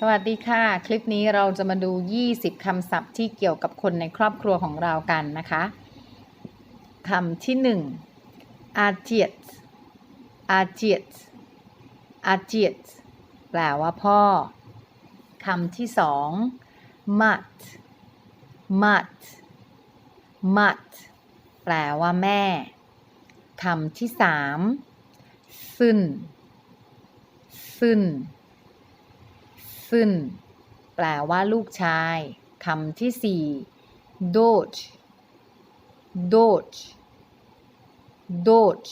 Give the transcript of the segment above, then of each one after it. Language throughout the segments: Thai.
สวัสดีค่ะ คลิปนี้เราจะมาดู 20 คำศัพท์ที่เกี่ยวกับคนในครอบครัวของเรากันนะคะคำที่ 1 อาเจียตอาเจียตอาเจียตแปลว่าพ่อคำที่2มัดมัดมัดแปลว่าแม่คำที่3ซึนซึน ซึนแปลว่าลูกชายคำที่สี่โดชโดชโดช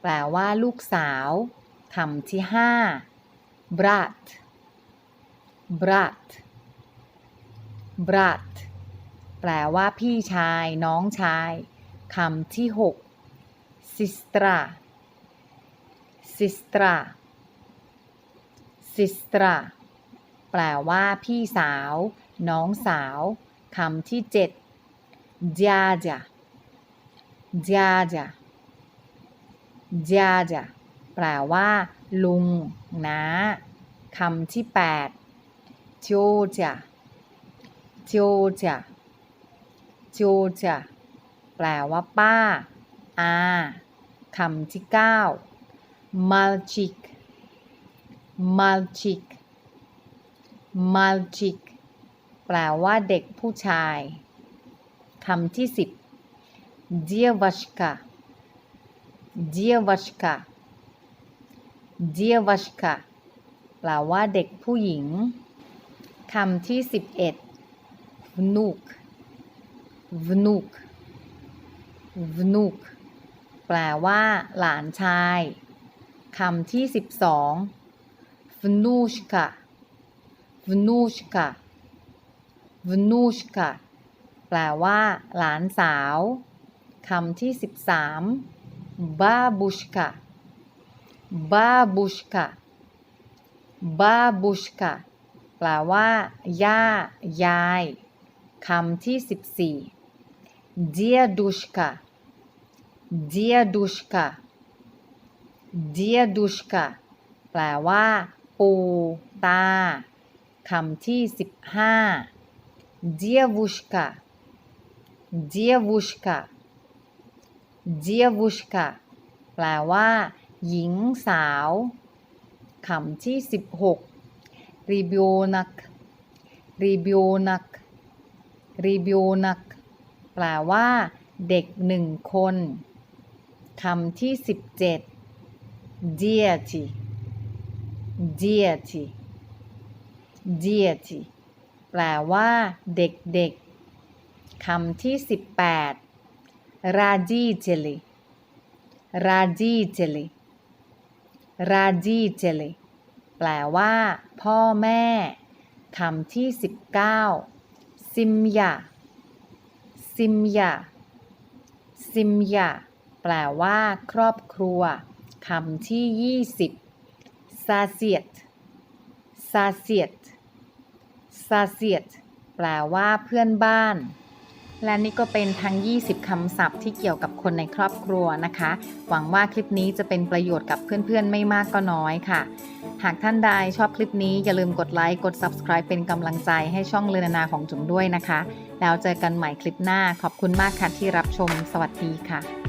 แปลว่าลูกสาวคำที่ห้า brat brat brat แปลว่าพี่ชายน้องชายคำที่หก sistra sistra sistra แปลว่าพี่สาว น้องสาวคำที่เจ็ดจาจาจาจาจาจาแปลว่า ลุงนะคำที่แปดจิวจาจิวจาจิวจาแปลว่า ป้า อาคำที่เก้ามัลชิกมัลชิก mальчик แปลว่าเด็กผู้ชาย คำที่สิบ девочка девочка девочка แปลว่าเด็กผู้หญิง คำที่สิบเอ็ด внук внук внук แปลว่า หลานชาย คำที่สิบสอง внучка внучка внучка แปลว่า หลานสาว คำที่สิบสาม бабушка бабушка бабушка แปลว่า ย่า ยาย คำที่สิบสี่ дедушка дедушка дедушка แปลว่า ปู่ ตา คำที่สิบห้า девушка девушка девушка แปลว่า หญิงสาว คำที่สิบหก ребенок ребенок ребенок แปลว่า เด็กหนึ่งคน คำที่สิบเจ็ด дети дети deity แปลว่าเด็กๆคำที่ 18 radically radically radically แปลว่า พ่อแม่คำที่ 19 ซิมยาซิมยาซิมยาแปลว่า ครอบครัวคำที่ 20ซาเซียต ซาเซียตซาเซียตแปลว่าเพื่อนบ้าน และนี่ก็เป็นทั้ง 20 คำศัพท์ที่เกี่ยวกับคนในครอบครัวนะคะ หวังว่าคลิปนี้จะเป็นประโยชน์กับเพื่อนๆ ไม่มากก็น้อยค่ะ หากท่านใดชอบคลิปนี้อย่าลืมกดไลค์ กด subscribe เป็นกำลังใจให้ช่องเลนานาของจุ๋มด้วยนะคะ แล้วเจอกันใหม่คลิปหน้า ขอบคุณมากค่ะที่รับชม สวัสดีค่ะ